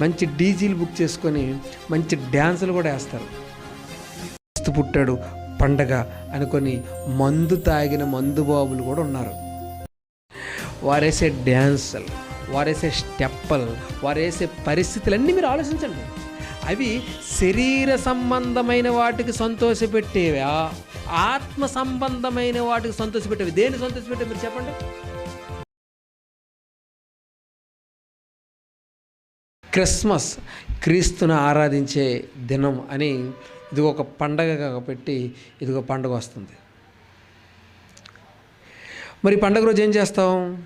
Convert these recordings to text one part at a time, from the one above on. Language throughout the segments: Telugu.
మంచి డీజీలు బుక్ చేసుకొని మంచి డ్యాన్సులు కూడా వేస్తారు. క్రీస్తు పుట్టాడు పండగ అనుకొని మందు తాగిన మందు బాబులు కూడా ఉన్నారు. వారేసే డ్యాన్సులు వారేసే స్టెప్పలు వారేసే పరిస్థితులన్నీ మీరు ఆలోచించండి. అవి శరీర సంబంధమైన వాటికి సంతోషపెట్టేవా? ఆత్మ సంబంధమైన వాటికి సంతోషపెట్టేవి? దేని సంతోషపెట్టే మీరు చెప్పండి? క్రిస్మస్ క్రీస్తును ఆరాధించే దినం అని ఇది ఒక పండగగా పెట్టి ఇది ఒక పండుగ వస్తుంది. మరి పండగ రోజు ఏం చేస్తాం?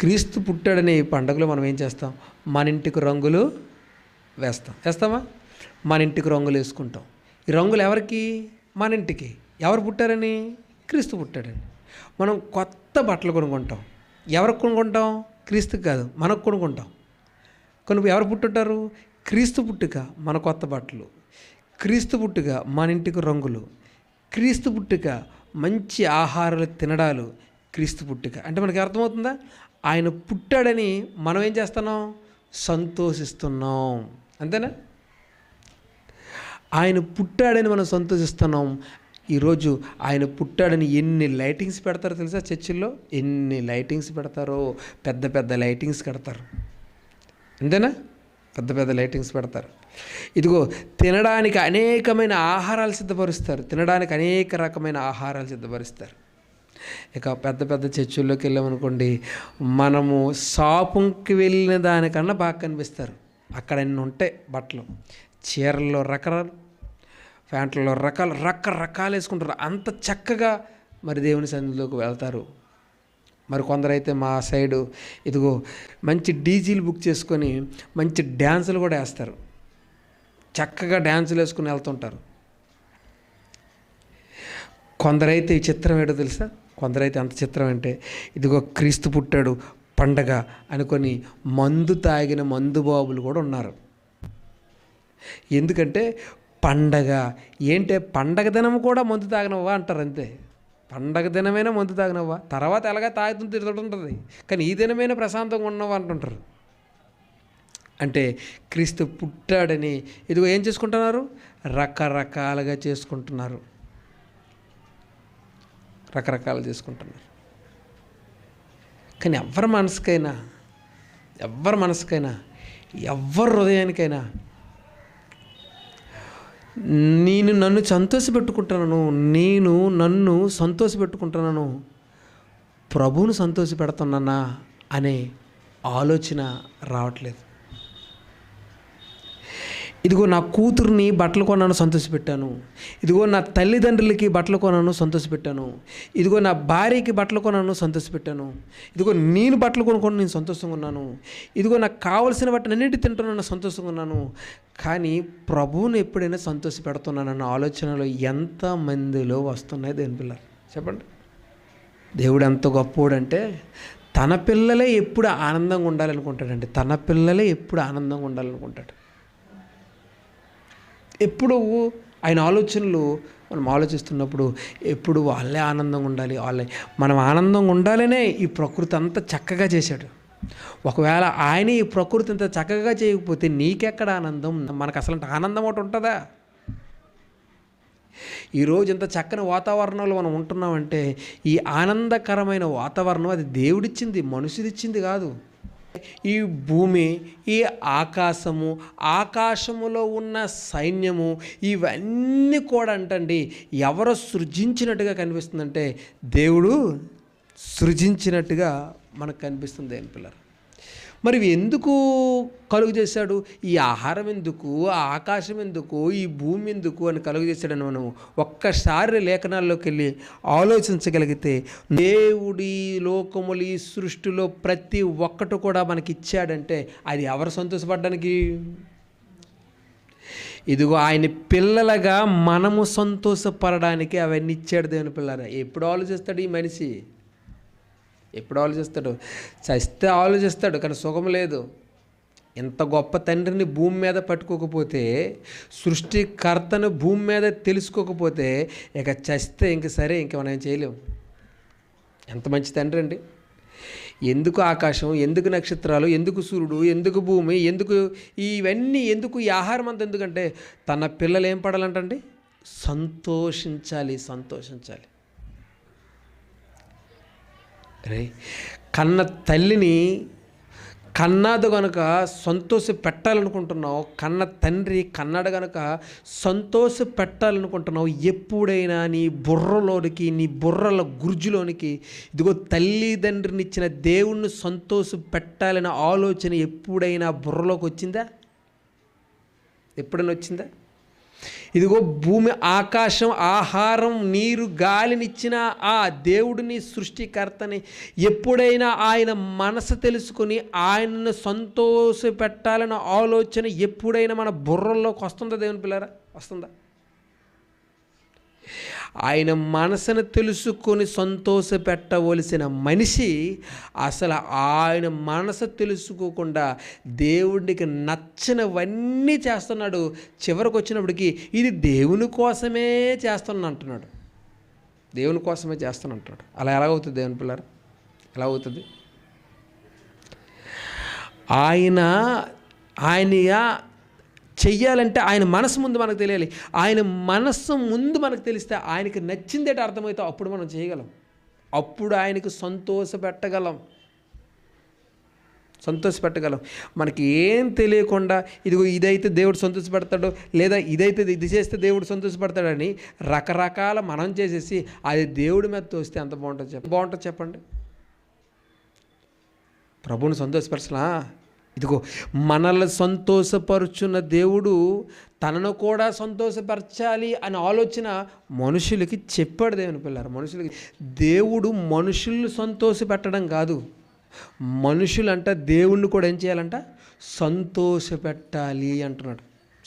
క్రీస్తు పుట్టాడనే ఈ పండుగలో మనం ఏం చేస్తాం? మన ఇంటికి రంగులు వేస్తాం. వేస్తామా? మన ఇంటికి రంగులు వేసుకుంటాం. ఈ రంగులు ఎవరికి? మన ఇంటికి. ఎవరు పుట్టారని? క్రీస్తు పుట్టాడని. మనం కొత్త బట్టలు కొనుక్కుంటాం. ఎవరికి కొనుక్కుంటాం? క్రీస్తుకి కాదు మనకు కొనుక్కుంటాం. కొన్ని ఎవరు పుట్టుంటారు? క్రీస్తు పుట్టుక మన కొత్త బట్టలు. క్రీస్తు పుట్టుక మన ఇంటికి రంగులు. క్రీస్తు పుట్టుక మంచి ఆహారాలు తినడాలు క్రీస్తు పుట్టుక. అంటే మనకి అర్థమవుతుందా? ఆయన పుట్టాడని మనం ఏం చేస్తున్నాం? సంతోషిస్తున్నాం. అంతేనా? ఆయన పుట్టాడని మనం సంతోషిస్తున్నాం. ఈరోజు ఆయన పుట్టాడని ఎన్ని లైటింగ్స్ పెడతారో తెలుసా చర్చిల్లో? ఎన్ని లైటింగ్స్ పెడతారో? పెద్ద పెద్ద లైటింగ్స్ కడతారు. అంతేనా? పెద్ద పెద్ద లైటింగ్స్ పెడతారు. ఇదిగో తినడానికి అనేకమైన ఆహారాలు సిద్ధపరుస్తారు. తినడానికి అనేక రకమైన ఆహారాలు సిద్ధపరుస్తారు. ఇక పెద్ద పెద్ద చర్చిల్లోకి వెళ్ళామనుకోండి మనము షాపుకి వెళ్ళిన దానికన్నా బాగా కనిపిస్తారు. అక్కడ అన్ని ఉంటాయి? బట్టలు. చీరల్లో రకరాలు ప్యాంట్లలో రకాలు రకరకాలు వేసుకుంటారు. అంత చక్కగా మరి దేవుని సన్నిధిలోకి వెళ్తారు. మరి కొందరైతే మా సైడు ఇదిగో మంచి డీజీలు బుక్ చేసుకొని మంచి డ్యాన్సులు కూడా వేస్తారు. చక్కగా డ్యాన్సులు వేసుకుని వెళ్తుంటారు. కొందరైతే ఈ చిత్రం ఏంటో తెలుసా? కొందరైతే అంత చిత్రం అంటే ఇదిగో క్రీస్తు పుట్టాడు పండగ అనుకొని మందు తాగిన మందు బాబులు కూడా ఉన్నారు. ఎందుకంటే పండగ ఏంటే పండగ దినం కూడా మందు తాగినవా అంటారు అంతే. పండగ దినమైనా మందు తాగినవ్వా? తర్వాత ఎలాగా తాగుతుంది తిరుగుతుంటుంది కానీ ఈ దినమైనా ప్రశాంతంగా ఉన్నవా అంటుంటారు. అంటే క్రీస్తు పుట్టాడని ఇదిగో ఏం చేసుకుంటున్నారు? రకరకాలుగా చేసుకుంటున్నారు. రకరకాలు చేసుకుంటున్నారు. కానీ ఎవరి మనసుకైనా ఎవరి మనసుకైనా ఎవరి హృదయానికైనా నేను నన్ను సంతోషపెట్టుకుంటున్నాను. నేను నన్ను సంతోషపెట్టుకుంటున్నాను. ప్రభువును సంతోషపెడుతున్నానా అనే ఆలోచన రావట్లేదు. ఇదిగో నా కూతుర్ని బట్టలు కొన్నాను సంతోషపెట్టాను. ఇదిగో నా తల్లిదండ్రులకి బట్టలు కొన్నాను సంతోషపెట్టాను. ఇదిగో నా భార్యకి బట్టలు కొన్నాను సంతోషపెట్టాను. ఇదిగో నేను బట్టలు కొనుక్కొని నేను సంతోషంగా ఉన్నాను. ఇదిగో నాకు కావలసిన బట్టలు అన్నిటి తింటున్నాను సంతోషంగా ఉన్నాను. కానీ ప్రభువుని ఎప్పుడైనా సంతోష పెడుతున్నానన్న ఆలోచనలు ఎంతమందిలో వస్తున్నాయి దేని పిల్లలు? చెప్పండి. దేవుడు ఎంత గొప్పోడంటే తన పిల్లలే ఎప్పుడు ఆనందంగా ఉండాలనుకుంటాడండి. తన పిల్లలే ఎప్పుడు ఆనందంగా ఉండాలనుకుంటాడు. ఎప్పుడు ఆయన ఆలోచనలు మనం ఆలోచిస్తున్నప్పుడు ఎప్పుడు వాళ్ళే ఆనందంగా ఉండాలి వాళ్ళే. మనం ఆనందంగా ఉండాలనే ఈ ప్రకృతి అంత చక్కగా చేశాడు. ఒకవేళ ఆయన ఈ ప్రకృతి అంత చక్కగా చేయకపోతే నీకెక్కడ ఆనందం? మనకు అసలు ఆనందం ఒకటి ఉంటుందా? ఈరోజు ఇంత చక్కని వాతావరణంలో మనం ఉంటున్నామంటే ఈ ఆనందకరమైన వాతావరణం అది దేవుడిచ్చింది మనుషుడిచ్చింది కాదు. ఈ భూమి ఈ ఆకాశము ఆకాశములో ఉన్న సైన్యము ఇవన్నీ కూడా అంటండి ఎవరు సృజించినట్టుగా కనిపిస్తుందంటే దేవుడు సృజించినట్టుగా మనకు కనిపిస్తుంది దేని పిల్లలు మరి ఎందుకు కలుగు చేశాడు? ఈ ఆహారం ఎందుకు? ఆకాశం ఎందుకు? ఈ భూమి ఎందుకు అని కలుగు చేశాడని మనం ఒక్కసారి లేఖనాల్లోకి వెళ్ళి ఆలోచించగలిగితే దేవుడి లోకములు ఈ సృష్టిలో ప్రతి ఒక్కటి కూడా మనకి ఇచ్చాడంటే అది ఎవరు సంతోషపడడానికి? ఇదిగో ఆయన పిల్లలుగా మనము సంతోషపడడానికి అవన్నీ ఇచ్చాడు దేవుని పిల్లరా. ఎప్పుడు ఆలోచిస్తాడు ఈ మనిషి? ఎప్పుడు ఆలోచిస్తాడు? చస్తే ఆలోచిస్తాడు కానీ సుఖం లేదు. ఇంత గొప్ప తండ్రిని భూమి మీద పట్టుకోకపోతే సృష్టికర్తను భూమి మీద తెలుసుకోకపోతే ఇక చస్తే ఇంక సరే ఇంక మనం ఏం చేయలేం. ఎంత మంచి తండ్రి అండి. ఎందుకు ఆకాశం ఎందుకు నక్షత్రాలు ఎందుకు సూర్యుడు ఎందుకు భూమి ఎందుకు ఇవన్నీ ఎందుకు ఈ ఆహారం అంత ఎందుకంటే తన పిల్లలు ఏం పడాలంటండి? సంతోషించాలి సంతోషించాలి. రే కన్న తల్లిని కన్నాడు గనుక సంతోష పెట్టాలనుకుంటున్నావు కన్న తండ్రి కన్నాడు గనుక సంతోష పెట్టాలనుకుంటున్నావు ఎప్పుడైనా నీ బుర్రలోనికి నీ బుర్రల గుర్జులోనికి ఇదిగో తల్లిదండ్రినిచ్చిన దేవుణ్ణి సంతోష పెట్టాలనే ఆలోచన ఎప్పుడైనా బుర్రలోకి వచ్చిందా? ఎప్పుడైనా వచ్చిందా? ఇదిగో భూమి ఆకాశం ఆహారం నీరు గాలినిచ్చిన ఆ దేవుడిని సృష్టికర్తని ఎప్పుడైనా ఆయన మనసు తెలుసుకుని ఆయనను సంతోష పెట్టాలన్న ఆలోచన ఎప్పుడైనా మన బుర్రల్లోకి వస్తుందా దేవుని పిల్లరా? వస్తుందా? ఆయన మనసును తెలుసుకొని సంతోష పెట్టవలసిన మనిషి అసలు ఆయన మనసు తెలుసుకోకుండా దేవుడికి నచ్చినవన్నీ చేస్తున్నాడు. చివరికి వచ్చినప్పటికి ఇది దేవుని కోసమే చేస్తున్నా అంటున్నాడు దేవుని కోసమే చేస్తాను అంటున్నాడు అలా ఎలా అవుతుంది దేవుని పిల్లరా ఎలా అవుతుంది? ఆయన ఆయన చెయ్యాలంటే ఆయన మనసు ముందు మనకు తెలియాలి. ఆయన మనస్సు ముందు మనకు తెలిస్తే ఆయనకి నచ్చిందేట అర్థమవుతా అప్పుడు మనం చేయగలం. అప్పుడు ఆయనకు సంతోష పెట్టగలం. సంతోషపెట్టగలం మనకి ఏం తెలియకుండా ఇదిగో ఇదైతే దేవుడు సంతోషపెడతాడు లేదా ఇదైతే ఇది చేస్తే దేవుడు సంతోషపడతాడని రకరకాల మనం చేసేసి అది దేవుడి మీద తోస్తే ఎంత బాగుంటుంది చెప్పండి బాగుంటుంది చెప్పండి. ప్రభువుని సంతోషపరచలా ఇదిగో మనల్ని సంతోషపరుచున్న దేవుడు తనను కూడా సంతోషపరచాలి అనే ఆలోచన మనుషులకి చెప్పాడు దేవుని పిల్లలు. మనుషులకి దేవుడు మనుషుల్ని సంతోషపెట్టడం కాదు. మనుషులంట దేవుణ్ణి కూడా ఏం చేయాలంట? సంతోషపెట్టాలి అంటున్నాడు.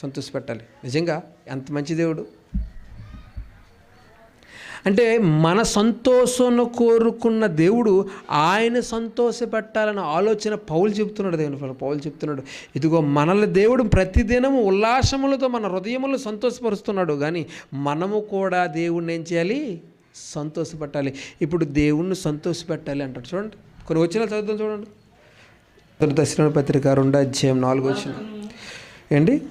సంతోషపెట్టాలి. నిజంగా ఎంత మంచి దేవుడు? అంటే మన సంతోషాన్ని కోరుకున్న దేవుడు ఆయన సంతోషపెట్టాలన్న ఆలోచన పౌలు చెప్తున్నాడు దేవుని పౌలు చెప్తున్నాడు ఇదిగో మనల్ని దేవుడు ప్రతిదినము ఉల్లాసములతో మన హృదయములు సంతోషపరుస్తున్నాడు. కానీ మనము కూడా దేవుణ్ణి ఏం చేయాలి? సంతోషపెట్టాలి. ఇప్పుడు దేవుణ్ణి సంతోషపెట్టాలి అంటాడు. చూడండి. కొన్ని వచ్చిన చదువుతాం చూడండి. మొదటి పత్రిక రెండు అధ్యాయం నాలుగు వచ్చిన ఏంటి?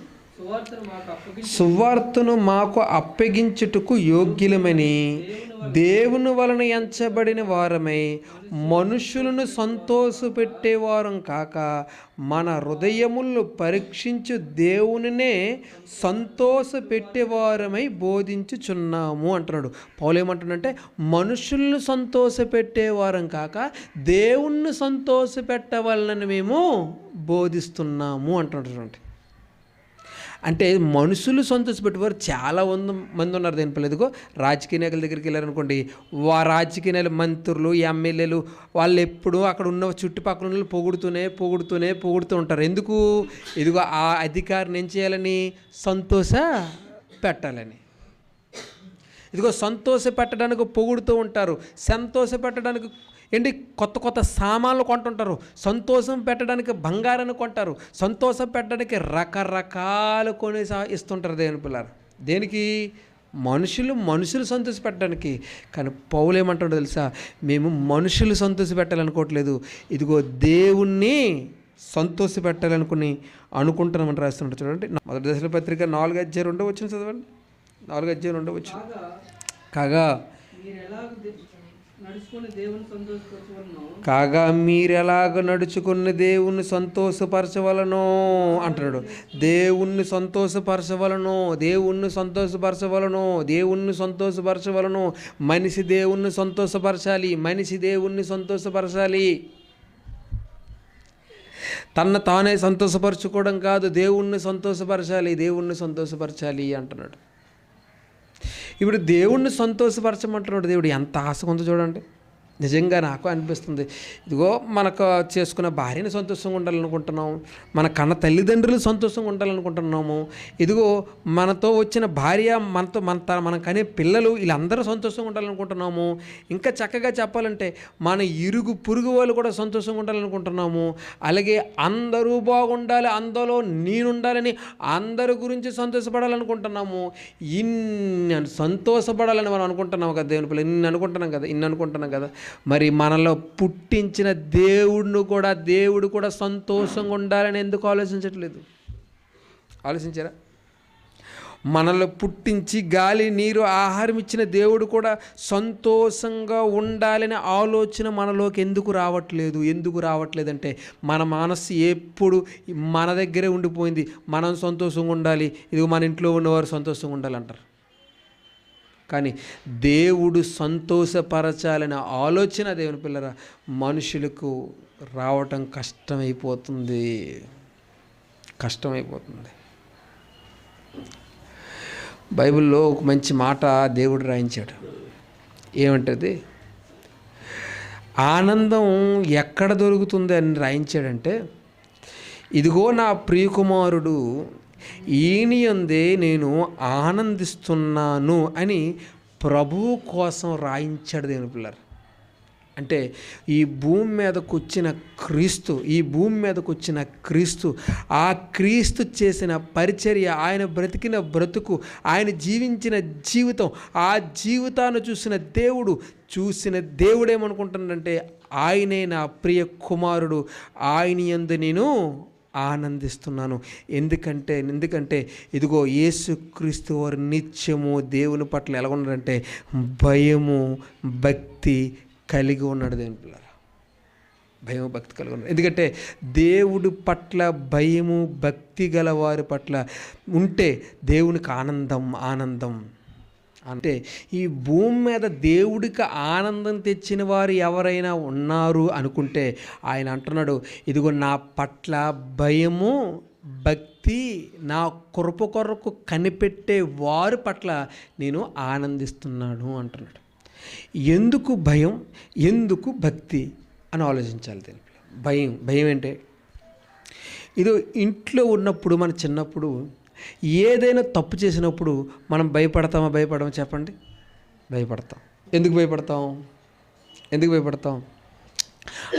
సువార్తను మాకు అప్పగించుటకు యోగ్యులమని దేవుని వలన ఎంచబడిన వారమై మనుషులను సంతోషపెట్టేవారం కాక మన హృదయములను పరీక్షించు దేవునినే సంతోషపెట్టేవారమై బోధించుచున్నాము అంటున్నాడు. పౌలు ఏమంటున్నాడంటే మనుషులను సంతోషపెట్టేవారం కాక దేవుణ్ణి సంతోషపెట్టవాలని మేము బోధిస్తున్నాము అంటున్నాడు అంటే మనుషులు సంతోషపెట్టేవారు చాలా వంద మంది ఉన్నారు దేని పిల్లదిగో రాజకీయ నాయకుల దగ్గరికి వెళ్ళారనుకోండి వా రాజకీయ నేతలు మంత్రులు ఎమ్మెల్యేలు వాళ్ళు ఎప్పుడూ అక్కడ ఉన్న చుట్టుపక్కల ఉన్న పొగుడుతూనే పొగుడుతూనే పొగుడుతూ ఉంటారు. ఎందుకు? ఇదిగో ఆ అధికారిని ఏం చేయాలని? సంతోష పెట్టాలని. ఇదిగో సంతోష పెట్టడానికి పొగుడుతూ ఉంటారు. సంతోష పెట్టడానికి ఏంటి? కొత్త కొత్త సామాన్లు కొంటుంటారు. సంతోషం పెట్టడానికి బంగారాన్ని కొంటారు. సంతోషం పెట్టడానికి రకరకాలు కొని ఇస్తుంటారు దేవుని పిల్లలు దేనికి? మనుషులు మనుషులు సంతోష పెట్టడానికి. కానీ పౌలు ఏమంటాడో తెలుసా? మేము మనుషులు సంతోష పెట్టాలనుకోవట్లేదు. ఇదిగో దేవుణ్ణి సంతోష పెట్టాలనుకుని అనుకుంటున్నామని రాస్తున్నాడు చూడండి. మొదటి దశల పత్రిక నాలుగు అధ్యాయం రెండో వచ్చిన చదవండి. నాలుగు అధ్యాయం రెండో వచ్చిన కాగా కాగా మీరెలాగ నడుచుకున్న దేవుణ్ణి సంతోషపరచవలనో? అంటున్నాడు. దేవుణ్ణి సంతోషపరచవలనో? దేవుణ్ణి సంతోషపరచవలనో? దేవుణ్ణి సంతోషపరచవలనో? మనిషి దేవుణ్ణి సంతోషపరచాలి. మనిషి దేవుణ్ణి సంతోషపరచాలి. తన తానే సంతోషపరచుకోవడం కాదు దేవుణ్ణి సంతోషపరచాలి. దేవుణ్ణి సంతోషపరచాలి అంటున్నాడు. ఇప్పుడు దేవుణ్ణి సంతోషపరచమంటున్నాడు దేవుడు. ఎంత ఆశ ఉందో చూడండి. నిజంగా నాకు అనిపిస్తుంది. ఇదిగో మనకు చేసుకున్న భార్యని సంతోషంగా ఉండాలనుకుంటున్నాం మన కన్న తల్లిదండ్రులు సంతోషంగా ఉండాలనుకుంటున్నాము ఇదిగో మనతో వచ్చిన భార్య మనతో మన త- మనం కనే పిల్లలు వీళ్ళందరూ సంతోషంగా ఉండాలనుకుంటున్నాము. ఇంకా చక్కగా చెప్పాలంటే మన ఇరుగు పురుగు వాళ్ళు కూడా సంతోషంగా ఉండాలనుకుంటున్నాము. అలాగే అందరూ బాగుండాలి అందులో నేనుండాలని అందరి గురించి సంతోషపడాలనుకుంటున్నాము. ఇన్ని సంతోషపడాలని మనం అనుకుంటున్నాం కదా దేవుని పిల్లలు ఇన్ని అనుకుంటున్నాం కదా ఇన్ని అనుకుంటున్నాం కదా. మరి మనలో పుట్టించిన దేవుడిని కూడా దేవుడు కూడా సంతోషంగా ఉండాలని ఎందుకు ఆలోచించట్లేదు? ఆలోచించారా? మనలో పుట్టించి గాలి నీరు ఆహారం ఇచ్చిన దేవుడు కూడా సంతోషంగా ఉండాలనే ఆలోచన మనలోకి ఎందుకు రావట్లేదు? ఎందుకు రావట్లేదంటే మన మనస్సు ఎప్పుడు మన దగ్గరే ఉండిపోయింది. మనం సంతోషంగా ఉండాలి. ఇది మన ఇంట్లో ఉన్నవారు సంతోషంగా ఉండాలంటారు. కానీ దేవుడు సంతోషపరచాలనే ఆలోచన దేవుని పిల్లల మనుషులకు రావటం కష్టమైపోతుంది. కష్టమైపోతుంది. బైబిల్లో ఒక మంచి మాట దేవుడు రాయించాడు. ఏమంటది? ఆనందం ఎక్కడ దొరుకుతుంది అని రాయించాడంటే ఇదిగో నా ప్రియకుమారుడు ఈయనందే నేను ఆనందిస్తున్నాను అని ప్రభువు కోసం రాయించాడు దేవుని పిల్లలు. అంటే ఈ భూమి మీదకు వచ్చిన క్రీస్తు ఈ భూమి మీదకు వచ్చిన క్రీస్తు ఆ క్రీస్తు చేసిన పరిచర్య ఆయన బ్రతికిన బ్రతుకు ఆయన జీవించిన జీవితం ఆ జీవితాన్ని చూసిన దేవుడు చూసిన దేవుడు ఏమనుకుంటున్నాడంటే ఆయనే నా ప్రియ కుమారుడు ఆయన యందు నేను ఆనందిస్తున్నాను. ఎందుకంటే ఎందుకంటే ఇదిగో యేసుక్రీస్తు వారు నిత్యము దేవుని పట్ల ఎలా ఉన్నారంటే భయము భక్తి కలిగి ఉన్నాడు దేవుని పిల్లరా. భయము భక్తి కలిగి ఉన్నాడు. ఎందుకంటే దేవుడి పట్ల భయము భక్తి గల వారి పట్ల ఉంటే దేవునికి ఆనందం ఆనందం. అంటే ఈ భూమి మీద దేవుడికి ఆనందం తెచ్చిన వారు ఎవరైనా ఉన్నారు అనుకుంటే ఆయన అంటున్నాడు ఇదిగో నా పట్ల భయము భక్తి నా కృప కొరకు కనిపెట్టే వారి పట్ల నేను ఆనందిస్తున్నాను అంటున్నాడు. ఎందుకు భయం ఎందుకు భక్తి అని ఆలోచించాలి దీని భయం భయం ఏంటి? ఇది ఇంట్లో ఉన్నప్పుడు మన చిన్నప్పుడు ఏదైనా తప్పు చేసినప్పుడు మనం భయపడతామా భయపడమా చెప్పండి? భయపడతాం. ఎందుకు భయపడతాం? ఎందుకు భయపడతాం?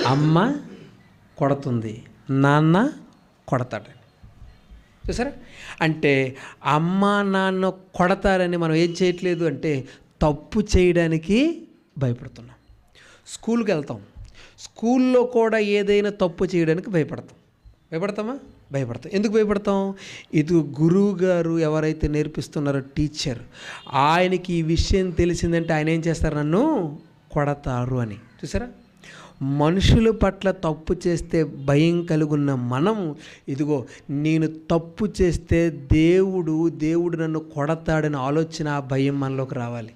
అమ్మ కొడుతుంది నాన్న కొడతాడని. చూసారా? అంటే అమ్మ నాన్న కొడతారని మనం ఏం చేయట్లేదు అంటే తప్పు చేయడానికి భయపడుతున్నాం. స్కూల్కి వెళ్తాం. స్కూల్లో కూడా ఏదైనా తప్పు చేయడానికి భయపడతాం. భయపడతామా? భయపడతాం. ఎందుకు భయపడతాం? ఇది గురువు గారు ఎవరైతే నేర్పిస్తున్నారో టీచర్ ఆయనకి ఈ విషయం తెలిసిందంటే ఆయన ఏం చేస్తారు నన్ను? కొడతారు అని. చూసారా? మనుషుల పట్ల తప్పు చేస్తే భయం కలుగున్న మనం ఇదిగో నేను తప్పు చేస్తే దేవుడు దేవుడు నన్ను కొడతాడని ఆలోచన ఆ భయం మనలోకి రావాలి.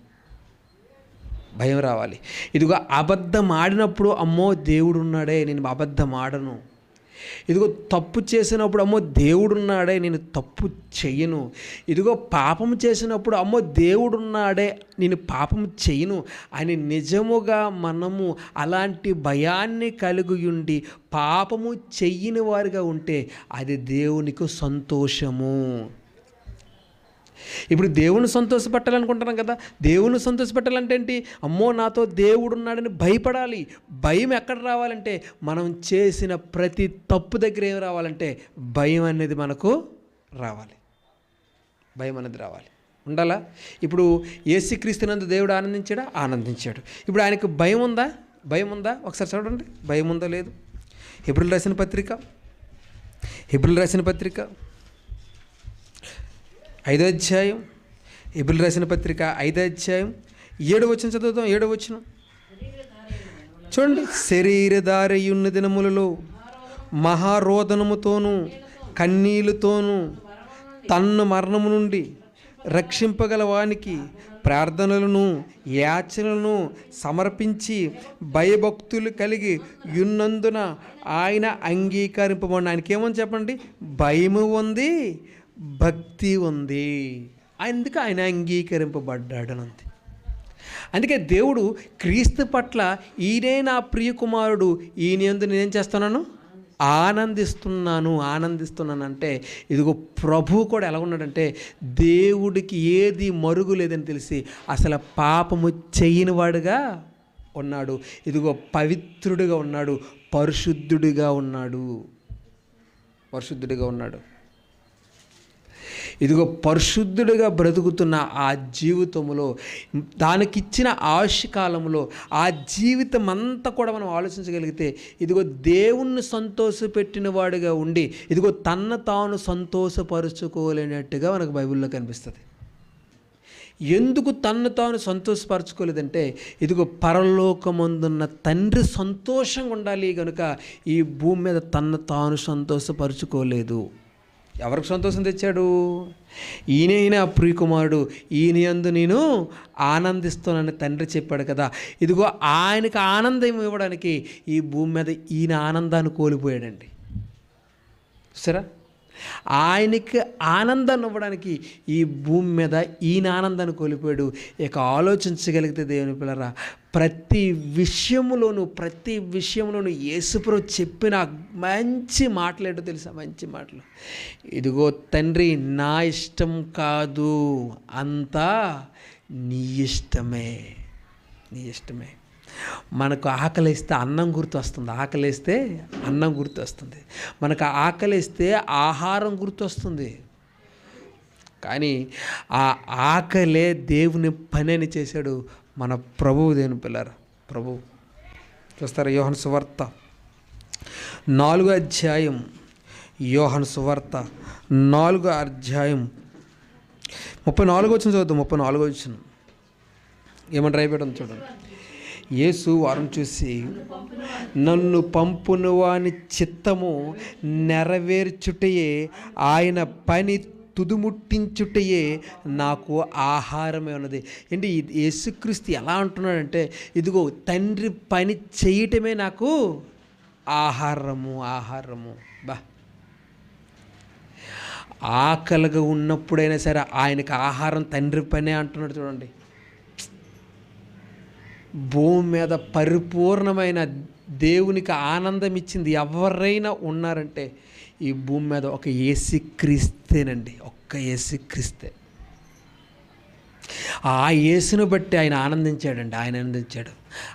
భయం రావాలి. ఇదిగో అబద్ధం ఆడినప్పుడు అమ్మో దేవుడు ఉన్నాడే నేను అబద్ధం ఆడను. ఇదిగో తప్పు చేసినప్పుడు అమ్మో దేవుడున్నాడే నేను తప్పు చెయ్యను. ఇదిగో పాపం చేసినప్పుడు అమ్మో దేవుడున్నాడే నేను పాపం చెయ్యను అని నిజముగా మనము అలాంటి భయాన్ని కలిగి ఉండి పాపము చెయ్యని వారిగా ఉంటే అది దేవునికి సంతోషము. ఇప్పుడు దేవుని సంతోషపెట్టాలనుకుంటున్నాం కదా. దేవుని సంతోషపెట్టాలంటే ఏంటి అమ్మో నాతో దేవుడు ఉన్నాడని భయపడాలి. భయం ఎక్కడ రావాలంటే మనం చేసిన ప్రతి తప్పు దగ్గర ఏం రావాలంటే భయం అనేది మనకు రావాలి. భయం అనేది రావాలి. ఉండాలా? ఇప్పుడు ఏసుక్రీస్తునందు దేవుడు ఆనందించాడా? ఆనందించాడు. ఇప్పుడు ఆయనకు భయం ఉందా? భయం ఉందా? ఒకసారి చూడండి. భయం ఉందా? లేదు. హిబ్రిల్ రాసిన పత్రిక. హిబ్రిల్ రాసిన పత్రిక. ఐదో అధ్యాయం. ఎబుల్ రాసిన పత్రిక ఐదో అధ్యాయం. ఏడు వచ్చిన చదువుతాం ఏడు వచ్చిన చూడండి శరీరధారయున్న దినములలో మహారోదనముతోనూ కన్నీళ్ళతోనూ తన్ను మరణము నుండి రక్షింపగల వానికి ప్రార్థనలను యాచనలను సమర్పించి భయభక్తులు కలిగి ఉన్నందున ఆయన అంగీకరింపబడిన ఆయనకేమని ఏమని చెప్పండి? భయము ఉంది భక్తి ఉంది. అందుకే ఆయన అంగీకరింపబడ్డాడు అంతే. అందుకే దేవుడు క్రీస్తు పట్ల ఈయనే నా ప్రియకుమారుడు ఈయన ఎందు నేనేం చేస్తున్నాను? ఆనందిస్తున్నాను. ఆనందిస్తున్నాను అంటే ఇదిగో ప్రభు కూడా ఎలా ఉన్నాడంటే దేవుడికి ఏది మరుగు లేదని తెలిసి అసలు పాపము చేయని వాడుగా ఉన్నాడు. ఇదిగో పవిత్రుడిగా ఉన్నాడు. పరిశుద్ధుడిగా ఉన్నాడు. పరిశుద్ధుడిగా ఉన్నాడు. ఇదిగో పరిశుద్ధుడిగా బ్రతుకుతున్న ఆ జీవితంలో దానికిచ్చిన ఆయుష్కాలంలో ఆ జీవితం అంతా కూడా మనం ఆలోచించగలిగితే ఇదిగో దేవుణ్ణి సంతోషపెట్టిన వాడిగా ఉండి ఇదిగో తన్న తాను సంతోషపరుచుకోలేనట్టుగా మనకు బైబిల్లో కనిపిస్తుంది. ఎందుకు తన్ను తాను సంతోషపరచుకోలేదంటే ఇదిగో పరలోకమందున్న తండ్రి సంతోషంగా ఉండాలి కనుక ఈ భూమి మీద తన్ను తాను సంతోషపరచుకోలేదు. ఎవరికి సంతోషం తెచ్చాడు? ఈయన ఈయన ప్రియకుమారుడు. ఈయన అందు నేను ఆనందిస్తానని తండ్రి చెప్పాడు కదా. ఇదిగో ఆయనకి ఆనందం ఇవ్వడానికి ఈ భూమి మీద ఈయన ఆనందాన్ని కోల్పోయాడండి. సరే ఆయనకి ఆనందాన్ని ఇవ్వడానికి ఈ భూమి మీద ఈయన ఆనందాన్ని కోల్పోయాడు. ఇక ఆలోచించగలిగితే దేవుని పిల్లరా ప్రతి విషయంలోనూ ప్రతి విషయంలోనూ యేసుప్రభు చెప్పిన మంచి మాటలు తెలుసా? మంచి మాటలు. ఇదిగో తండ్రి నా ఇష్టం కాదు అంతా నీ ఇష్టమే. నీ ఇష్టమే. మనకు ఆకలిస్తే అన్నం గుర్తొస్తుంది. ఆకలిస్తే అన్నం గుర్తొస్తుంది. మనకు ఆకలిస్తే ఆహారం గుర్తొస్తుంది. కానీ ఆ ఆకలే దేవుని పని అని చేశాడు. మన ప్రభువు దేని పిల్లరు ప్రభువు చూస్తారా యోహన్ సువార్త. నాలుగో అధ్యాయం యోహన్ సువార్త. నాలుగో అధ్యాయం. ముప్పై నాలుగో వచ్చిన చదువుతాం ముప్పై నాలుగో వచ్చిన ఏమంటారు అయిపోయాడు చూడండి. యేసు వారం చూసి నన్ను పంపును వాని చిత్తము నెరవేర్చుటయే ఆయన పని తుదుముట్టించుటయే నాకు ఆహారమే ఉన్నది. ఏంటి? యేసుక్రీస్తు ఎలా అంటున్నాడంటే ఇదిగో తండ్రి పని చేయటమే నాకు ఆహారము ఆహారము. బా. ఆకలిగా ఉన్నప్పుడైనా సరే ఆయనకి ఆహారం తండ్రి పనే అంటున్నాడు చూడండి. భూమి మీద పరిపూర్ణమైన దేవునికి ఆనందం ఇచ్చింది ఎవరైనా ఉన్నారంటే ఈ భూమి మీద ఒక ఏసీ క్రీస్తేనండి ఒక్క ఏసీ క్రీస్తే ఆ యేసును బట్టి ఆయన ఆనందించాడండి. ఆయన ఆనందించాడు.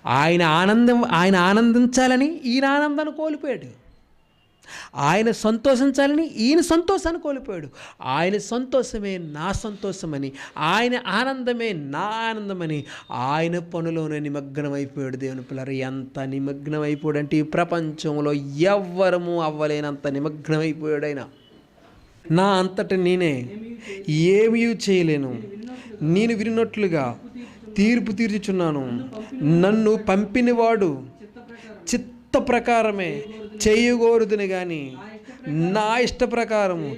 ఆయన ఆనందం ఆయన ఆనందించాలని ఈయన ఆనందాన్ని కోల్పోయాడు. ఆయన సంతోషించాలని ఈయన సంతోషాన్ని కోల్పోయాడు. ఆయన సంతోషమే నా సంతోషమని ఆయన ఆనందమే నా ఆనందమని ఆయన పనులోనే నిమగ్నం అయిపోయాడు దేవుని పిల్లలు ఎంత నిమగ్నం అంటే ఈ ప్రపంచంలో ఎవ్వరము అవ్వలేనంత నిమగ్నం అయిపోయాడు ఆయన నా అంతట నేనే ఏమీ చేయలేను. నేను విరినట్లుగా తీర్పు తీర్చుచున్నాను. నన్ను పంపినవాడు చిత్త ప్రకారమే చెయ్యగోరుదుని కానీ నా ఇష్ట ప్రకారము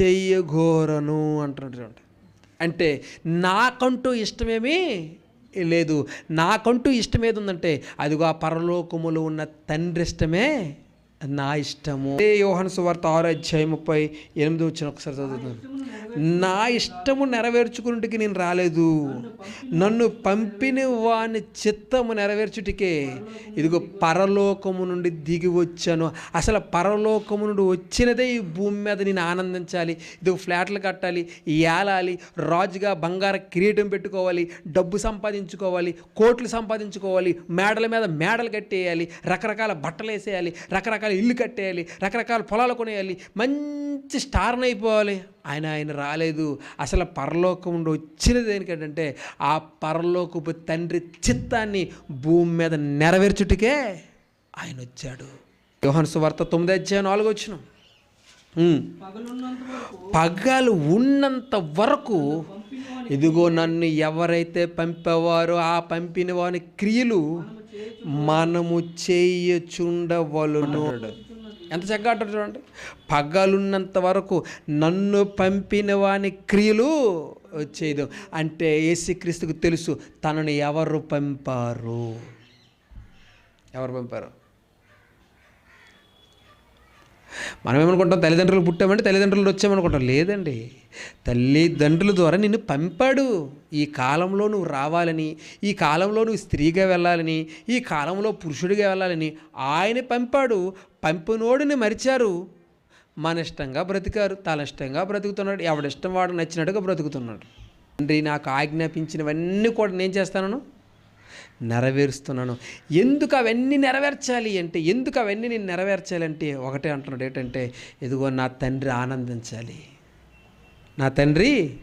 చెయ్యగోరను అంటున్నాడు చూడండి. అంటే నాకంటూ ఇష్టమేమీ లేదు నాకంటూ ఇష్టం ఏది ఉందంటే అదిగో ఆ పరలోకములో ఉన్న తండ్రి ఇష్టమే నా ఇష్టము. ఏ యోహన్ సువార్త ఆరు అధ్యాయం ముప్పై ఎనిమిది వచ్చిన ఒకసారి చదువుతున్నాను నా ఇష్టము నెరవేర్చుకున్నట్టుకి నేను రాలేదు. నన్ను పంపిన వాని చిత్తము నెరవేర్చుటికే. ఇదిగో పరలోకము నుండి దిగి వచ్చాను. అసలు పరలోకము నుండి వచ్చినదే ఈ భూమి మీద నేను ఆనందించాలి. ఇదిగో ఫ్లాట్లు కట్టాలి ఏలాలి రాజుగా బంగార కిరీటం పెట్టుకోవాలి డబ్బు సంపాదించుకోవాలి కోట్లు సంపాదించుకోవాలి మేడల మీద మేడలు కట్టేయాలి రకరకాల బట్టలు వేసేయాలి రకరకాల ఇల్లు కట్టేయాలి రకరకాల పొలాలు కొనేయాలి మంచి స్టార్ని అయిపోవాలి. ఆయన ఆయన రాలేదు. అసలు పరలోకం నుండి వచ్చినది దేనికంటే ఆ పరలోకపు తండ్రి చిత్తాన్ని భూమి మీద నెరవేర్చుటికే ఆయన వచ్చాడు. యోహన్ సువార్త తొమ్మిది అధ్యాయం నాలుగు వచ్చిన పగలు ఉన్నంత వరకు ఇదిగో నన్ను ఎవరైతే పంపేవారో ఆ పంపిన వాని క్రియలు మనము చేయచుండవలను. ఎంత చక్కగా అంటారు చూడండి. పగలున్నంత వరకు నన్ను పంపిన వాని క్రియలు చేయదు అంటే యేసుక్రీస్తుకు తెలుసు తనను ఎవరు పంపారు? ఎవరు పంపారు? మనం ఏమనుకుంటాం తల్లిదండ్రులు పుట్టామంటే తల్లిదండ్రులు వచ్చామనుకుంటాం. లేదండి. తల్లిదండ్రుల ద్వారా నిన్ను పంపాడు. ఈ కాలంలో నువ్వు రావాలని ఈ కాలంలో నువ్వు స్త్రీగా వెళ్ళాలని ఈ కాలంలో పురుషుడిగా వెళ్ళాలని ఆయన పంపాడు. పంపినోడిని మరిచారు. మన ఇష్టంగా బ్రతికారు. తన ఇష్టంగా బ్రతుకుతున్నాడు. ఎవడిష్టం వాడు నచ్చినట్టుగా బ్రతుకుతున్నాడు. తండ్రి నాకు ఆజ్ఞాపించినవన్నీ కూడా నేను చేస్తాను నెరవేరుస్తున్నాను. ఎందుకు అవన్నీ నెరవేర్చాలి అంటే ఎందుకు అవన్నీ నేను నెరవేర్చాలి అంటే ఒకటే అంటున్నాడు. ఏంటంటే ఇదిగో నా తండ్రి ఆనందించాలి. నా తండ్రి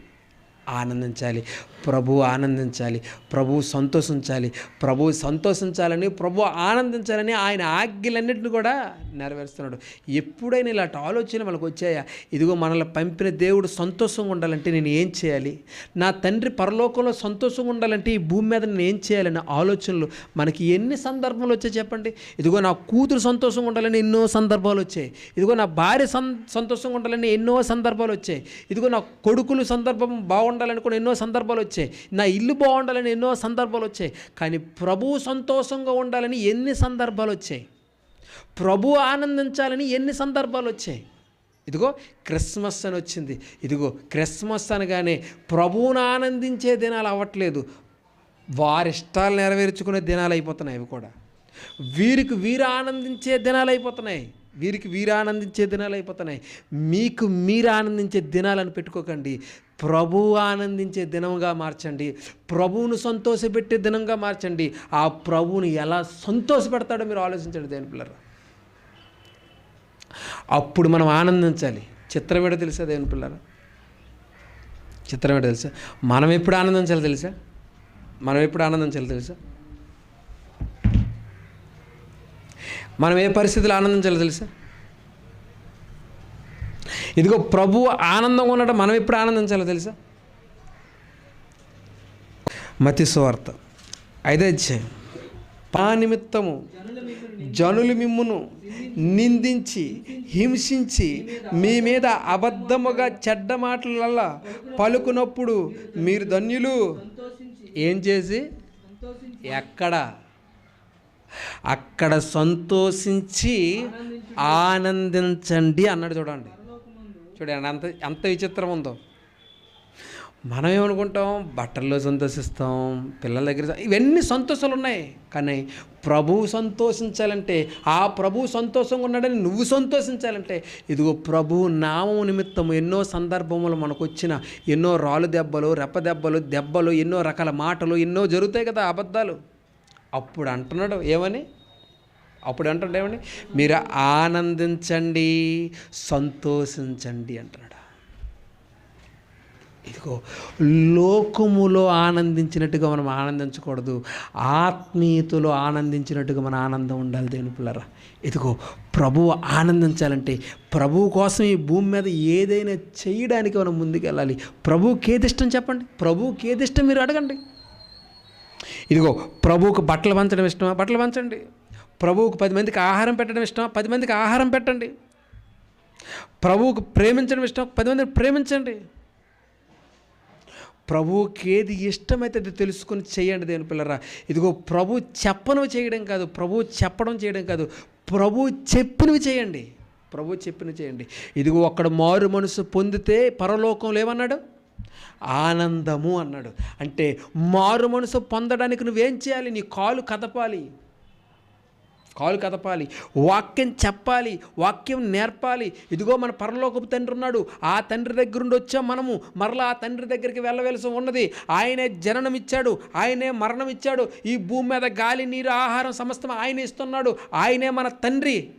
ఆనందించాలి. ప్రభు ఆనందించాలి. ప్రభు సంతోషించాలి. ప్రభు సంతోషించాలని ప్రభు ఆనందించాలని ఆయన ఆజ్ఞలన్నింటిని కూడా నెరవేరుస్తున్నాడు. ఎప్పుడైనా ఇలాంటి ఆలోచనలు మనకు వచ్చాయా? ఇదిగో మనల్ని పంపిన దేవుడు సంతోషంగా ఉండాలంటే నేను ఏం చేయాలి? నా తండ్రి పరలోకంలో సంతోషంగా ఉండాలంటే ఈ భూమి మీద నేను ఏం చేయాలనే ఆలోచనలు మనకి ఎన్ని సందర్భాలు వచ్చాయి చెప్పండి? ఇదిగో నా కూతురు సంతోషంగా ఉండాలని ఎన్నో సందర్భాలు వచ్చాయి. ఇదిగో నా భార్య సం సంతోషంగా ఉండాలని ఎన్నో సందర్భాలు వచ్చాయి. ఇదిగో నా కొడుకులు సందర్భం బాగుండాలని కూడా ఎన్నో సందర్భాలు వచ్చాయి వచ్చాయి. నా ఇల్లు బాగుండాలని ఎన్నో సందర్భాలు వచ్చాయి. కానీ ప్రభు సంతోషంగా ఉండాలని ఎన్ని సందర్భాలు వచ్చాయి? ప్రభు ఆనందించాలని ఎన్ని సందర్భాలు వచ్చాయి? ఇదిగో క్రిస్మస్ అని వచ్చింది. ఇదిగో క్రిస్మస్ అనగానే ప్రభువును ఆనందించే దినాలు అవ్వట్లేదు. వారి ఇష్టాలు నెరవేర్చుకునే దినాలు అయిపోతున్నాయి అవి కూడా. వీరికి వీరు ఆనందించే దినాలు అయిపోతున్నాయి. వీరికి వీరు ఆనందించే దినాలు అయిపోతున్నాయి. మీకు మీరు ఆనందించే దినాలను పెట్టుకోకండి. ప్రభు ఆనందించే దినంగా మార్చండి. ప్రభువును సంతోషపెట్టే దినంగా మార్చండి. ఆ ప్రభువుని ఎలా సంతోషపెడతాడో మీరు ఆలోచించండి దేని పిల్లరా. అప్పుడు మనం ఆనందించాలి. చిత్రమేడ తెలుసా దేని పిల్లరా? చిత్రమేడ తెలుసా? మనం ఎప్పుడు ఆనందించాలి తెలుసా? మనం ఎప్పుడు ఆనందించాలి తెలుసా? మనం ఏ పరిస్థితిలో ఆనందించాలి తెలుసా? ఇదిగో ప్రభు ఆనందంగా ఉన్నట్టు మనం ఎప్పుడు ఆనందించాలో తెలుసా? మతి సువార్త అయితే పా నిమిత్తము జనులు మిమ్మును నిందించి హింసించి మీ మీద అబద్ధముగా చెడ్డ మాటలల్లా పలుకున్నప్పుడు మీరు ధన్యులు. ఏం చేసి? ఎక్కడ? అక్కడ సంతోషించి ఆనందించండి అన్నాడు చూడండి. చూడండి అంత ఎంత విచిత్రం ఉందో. మనం ఏమనుకుంటాం? బట్టల్లో సంతోషిస్తాం పిల్లల దగ్గర ఇవన్నీ సంతోషాలు ఉన్నాయి. కానీ ప్రభువు సంతోషించాలంటే ఆ ప్రభు సంతోషంగా ఉన్నాడని నువ్వు సంతోషించాలంటే ఇదిగో ప్రభు నామం నిమిత్తం ఎన్నో సందర్భములు మనకు వచ్చిన ఎన్నో రాళ్ళు దెబ్బలు రెప్ప దెబ్బలు దెబ్బలు ఎన్నో రకాల మాటలు ఎన్నో జరుగుతాయి కదా అబద్ధాలు. అప్పుడు అంటున్నాడు ఏమని? అప్పుడు అంటాడు ఏమని? మీరు ఆనందించండి సంతోషించండి అంటున్నాడు. ఇదిగో లోకములో ఆనందించినట్టుగా మనం ఆనందించకూడదు ఆత్మీయతలో ఆనందించినట్టుగా మన ఆనందం ఉండాలి దేవుని పిల్లరా. ఇదిగో ప్రభువు ఆనందించాలంటే ప్రభువు కోసం ఈ భూమి మీద ఏదైనా చేయడానికి మనం ముందుకెళ్ళాలి. ప్రభువుకి ఏది ఇష్టం చెప్పండి? ప్రభువుకి ఏది ఇష్టం మీరు అడగండి. ఇదిగో ప్రభువుకు బట్టలు పంచడం ఇష్టమా? బట్టలు పంచండి ప్రభువుకు పది మందికి ఆహారం పెట్టడం ఇష్టమా? పది మందికి ఆహారం పెట్టండి. ప్రభువుకు ప్రేమించడం ఇష్టం పది మందిని ప్రేమించండి. ప్రభువుకి ఏది ఇష్టమైతే అది తెలుసుకొని చేయండి దేని పిల్లరా. ఇదిగో ప్రభు చెప్పనివి చేయడం కాదు ప్రభు చెప్పడం చేయడం కాదు ప్రభు చెప్పినవి చేయండి. ప్రభు చెప్పినవి చేయండి. ఇదిగో అక్కడ మారు మనసు పొందితే పరలోకంలో ఏమన్నాడు? ఆనందము అన్నాడు. అంటే మారు మనసు పొందడానికి నువ్వేం చేయాలి? నీ కాలు కదపాలి. కాలు కదపాలి. వాక్యం చెప్పాలి. వాక్యం నేర్పాలి. ఇదిగో మన పరలోకపు తండ్రి ఉన్నాడు. ఆ తండ్రి దగ్గర నుండి వచ్చాం మనము. మరలా ఆ తండ్రి దగ్గరికి వెళ్ళవలసి ఉన్నది. ఆయనే జననం ఇచ్చాడు. ఆయనే మరణం ఇచ్చాడు. ఈ భూమి మీద గాలి నీరు ఆహారం సమస్తం ఆయన ఇస్తున్నాడు. ఆయనే మన తండ్రి.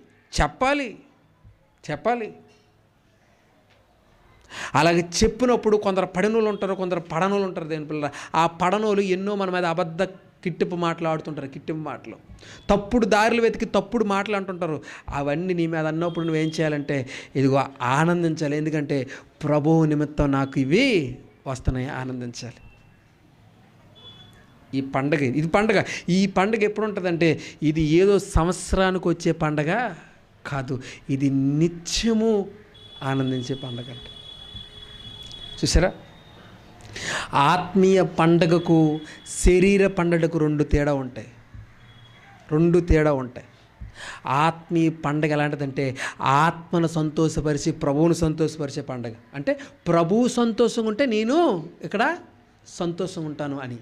చెప్పాలి. చెప్పాలి. అలాగే చెప్పినప్పుడు కొందరు పడనులు ఉంటారు కొందరు పడనులు ఉంటారు దేని పిల్లల ఆ పడనోళ్ళు ఎన్నో మన మీద అబద్ధ కిట్టిపు మాటలు ఆడుతుంటారు కిట్టింపు మాటలు. తప్పుడు దారులు వెతికి తప్పుడు మాటలు అంటుంటారు. అవన్నీ నీ మీద అన్నప్పుడు నువ్వేం చేయాలంటే ఇదిగో ఆనందించాలి. ఎందుకంటే ప్రభువు నిమిత్తం నాకు ఇవి వస్తున్నాయి ఆనందించాలి. ఈ పండగ ఇది పండగ. ఈ పండగ ఎప్పుడు ఉంటుందంటే ఇది ఏదో సంవత్సరానికి వచ్చే పండగ కాదు. ఇది నిత్యము ఆనందించే పండగ అంటే. చూసారా? ఆత్మీయ పండగకు శరీర పండగకు రెండు తేడా ఉంటాయి. రెండు తేడా ఉంటాయి. ఆత్మీయ పండగ ఎలాంటిదంటే ఆత్మను సంతోషపరిచి ప్రభువును సంతోషపరిచే పండగ. అంటే ప్రభువు సంతోషంగా ఉంటే నేను ఇక్కడ సంతోషంగా ఉంటాను అని.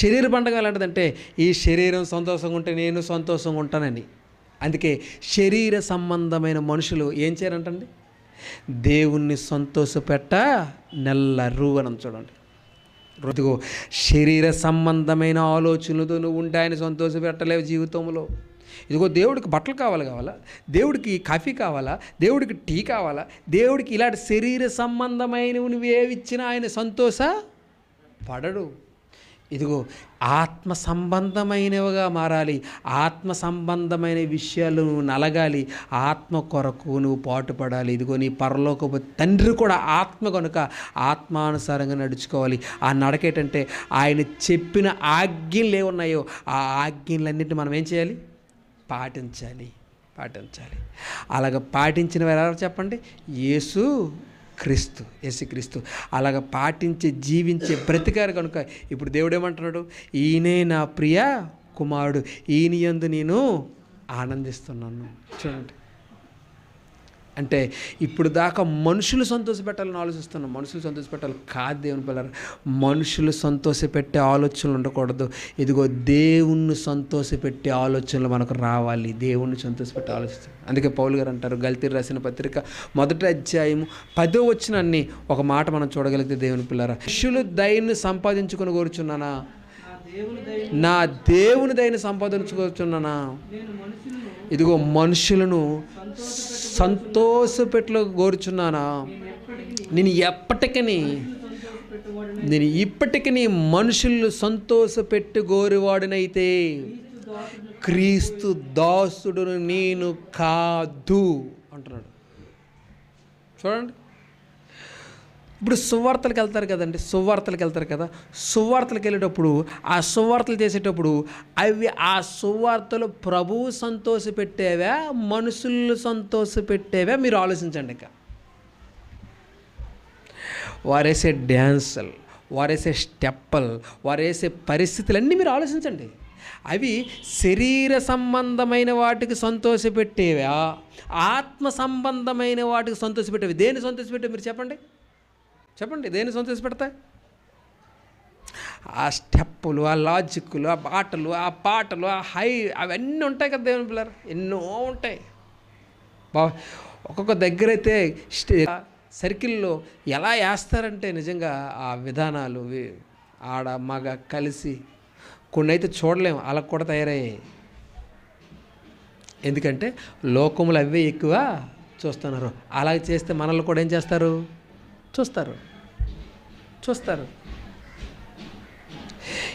శరీర పండగ ఎలాంటిదంటే ఈ శరీరం సంతోషంగా ఉంటే నేను సంతోషంగా ఉంటానని. అందుకే శరీర సంబంధమైన మనుషులు ఏం చేయరంటండి? దేవుణ్ణి సంతోషపెట్ట నెల్లరువనం చూడండి. ఇదిగో శరీర సంబంధమైన ఆలోచనలతో నువ్వు ఉంటే ఆయన సంతోషపెట్టలేవు జీవితంలో. ఇదిగో దేవుడికి బట్టలు కావాలి కావాలా? దేవుడికి కాఫీ కావాలా? దేవుడికి టీ కావాలా? దేవుడికి ఇలాంటి శరీర సంబంధమైనవి నువ్వేవిచ్చినా ఆయన సంతోష పడడు. ఇదిగో ఆత్మ సంబంధమైనవిగా మారాలి. ఆత్మ సంబంధమైన విషయాలు నువ్వు నలగాలి. ఆత్మ కొరకు నువ్వు పాటుపడాలి. ఇదిగో నీ పరలోక తండ్రి కూడా ఆత్మ కనుక ఆత్మానుసారంగా నడుచుకోవాలి. ఆ నడకేటంటే ఆయన చెప్పిన ఆజ్ఞలు ఏమున్నాయో ఆ ఆజ్ఞలన్నింటినీ మనం ఏం చేయాలి? పాటించాలి. పాటించాలి. అలాగ పాటించిన వారు ఎవరు చెప్పండి? యేసు క్రీస్తు యేసు క్రీస్తు అలాగ పాటించి జీవించే బ్రతికారు కనుక ఇప్పుడు దేవుడు ఏమంటున్నాడు ఈయనే నా ప్రియ కుమారుడు. ఈయనయందు నేను ఆనందిస్తున్నాను. చూడండి. అంటే ఇప్పుడు దాకా మనుషులు సంతోషపెట్టాలని ఆలోచిస్తున్నాం. మనుషులు సంతోషపెట్టాలి కాదు దేవుని పిల్లలు మనుషులు సంతోషపెట్టే ఆలోచనలు ఉండకూడదు. ఇదిగో దేవుణ్ణి సంతోషపెట్టే ఆలోచనలు మనకు రావాలి. దేవుణ్ణి సంతోషపెట్టే ఆలోచన. అందుకే పౌలు గారు అంటారు గల్తీ రాసిన పత్రిక మొదటి అధ్యాయము పదో వచ్చినన్ని ఒక మాట మనం చూడగలిగితే దేవుని పిల్లరా. మనుషులు దయని సంపాదించుకొని కోరుచున్నానా? నా దేవుని దయని సంపాదించుకోవచ్చున్నానా ఇదిగో మనుషులను సంతోషపెట్లు కోరుచున్నానా నేను ఎప్పటికని నేను ఇప్పటికీ మనుషులు సంతోషపెట్టు గోరువాడినైతే క్రీస్తు దాసుడు నేను కాదు అంటున్నాడు. చూడండి. ఇప్పుడు సువార్తలకు వెళ్తారు కదండి సువార్తలకు వెళ్తారు కదా. సువార్తలకు వెళ్ళేటప్పుడు ఆ సువార్తలు చేసేటప్పుడు అవి ఆ సువార్తలు ప్రభువు సంతోషపెట్టేవా మనుషులు సంతోషపెట్టేవా? మీరు ఆలోచించండి ఇంకా. వారేసే డ్యాన్సులు వారేసే స్టెప్పలు వారేసే పరిస్థితులన్నీ మీరు ఆలోచించండి. అవి శరీర సంబంధమైన వాటికి సంతోషపెట్టేవా ఆత్మ సంబంధమైన వాటికి సంతోషపెట్టేవి? దేని సంతోషపెట్టేవి మీరు చెప్పండి. చెప్పండి దేని సంతోషపెడతాయి ఆ స్టెప్పులు ఆ లాజిక్లు ఆ పాటలు ఆ పాటలు ఆ హై అవన్నీ ఉంటాయి కదా దేవుని పిల్లలు. ఎన్నో ఉంటాయి. బా ఒక్కొక్క దగ్గర అయితే స్టే సర్కిల్లో ఎలా వేస్తారంటే నిజంగా ఆ విధానాలు ఆడ మగ కలిసి కొన్ని అయితే చూడలేము అలా కూడా తయారయ్యాయి. ఎందుకంటే లోకములు అవే ఎక్కువ చూస్తున్నారు. అలా చేస్తే మనల్ని కూడా ఏం చేస్తారు? చూస్తారు. చూస్తారు.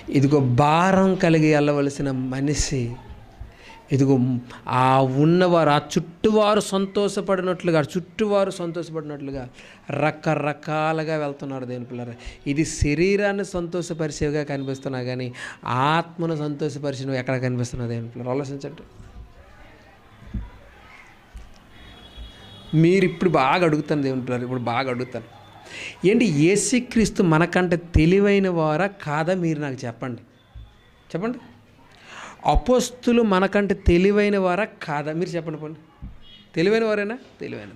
ఇదిగో భారం కలిగి వెళ్ళవలసిన మనిషి ఇదిగో ఆ ఉన్నవారు ఆ చుట్టువారు సంతోషపడినట్లుగా చుట్టువారు సంతోషపడినట్లుగా రకరకాలుగా వెళ్తున్నారు దేని పిల్లలు ఇది శరీరాన్ని సంతోషపరిచేవిగా కనిపిస్తున్నా కానీ ఆత్మను సంతోషపరిచినవి ఎక్కడ కనిపిస్తున్నా దేని పిల్లలు ఆలోచించండి. మీరు ఇప్పుడు బాగా అడుగుతాను దేవుని పిల్లలు ఇప్పుడు బాగా అడుగుతాను. ఏంటి యేసుక్రీస్తు మనకంటే తెలివైన వారా కాదా మీరు నాకు చెప్పండి. చెప్పండి. అపోస్తులు మనకంటే తెలివైన వారా కాదా మీరు చెప్పండి పోండి. తెలివైన వారేనా? తెలివైన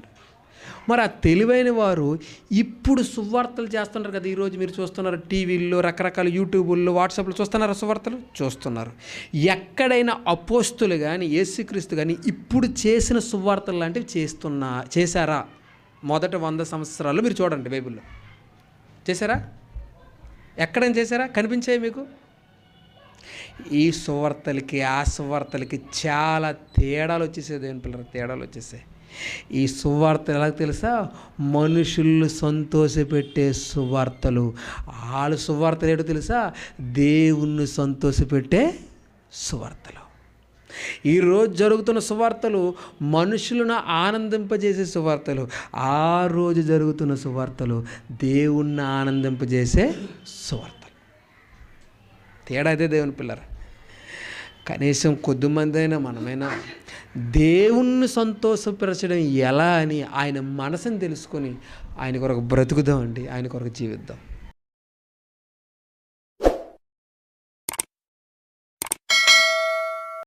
మరి ఆ తెలివైన వారు ఇప్పుడు సువార్తలు చేస్తున్నారు కదా ఈరోజు మీరు చూస్తున్నారు టీవీల్లో రకరకాల యూట్యూబుల్లో వాట్సాప్లో చూస్తున్నారా సువార్తలు? చూస్తున్నారు. ఎక్కడైనా అపోస్తులు కానీ ఏసుక్రీస్తు కానీ ఇప్పుడు చేసిన సువార్తలు లాంటివి చేస్తున్నా చేశారా? మొదట వంద సంవత్సరాలు మీరు చూడండి బైబిల్లో. చేశారా? ఎక్కడైనా చేశారా? కనిపించాయి మీకు? ఈ సువార్తలకి ఆ సువార్తలకి చాలా తేడాలు వచ్చేసాయి దేవుని పిల్లలు తేడాలు వచ్చేసాయి. ఈ సువార్తలు ఎలా తెలుసా? మనుషులు సంతోషపెట్టే సువార్తలు. వాళ్ళ సువార్తలు ఏంటో తెలుసా? దేవుణ్ణి సంతోషపెట్టే సువార్తలు. ఈరోజు జరుగుతున్న సువార్తలు మనుషులను ఆనందింపజేసే సువార్తలు. ఆ రోజు జరుగుతున్న సువార్తలు దేవుణ్ణి ఆనందింపజేసే సువార్తలు. తేడా అయితే దేవుని పిల్లర. కనీసం కొద్దిమందైనా అయినా మనమైనా దేవుణ్ణి సంతోషపరచడం ఎలా అని ఆయన మనసుని తెలుసుకొని ఆయన కొరకు బ్రతుకుదామండి ఆయన కొరకు జీవిద్దాం.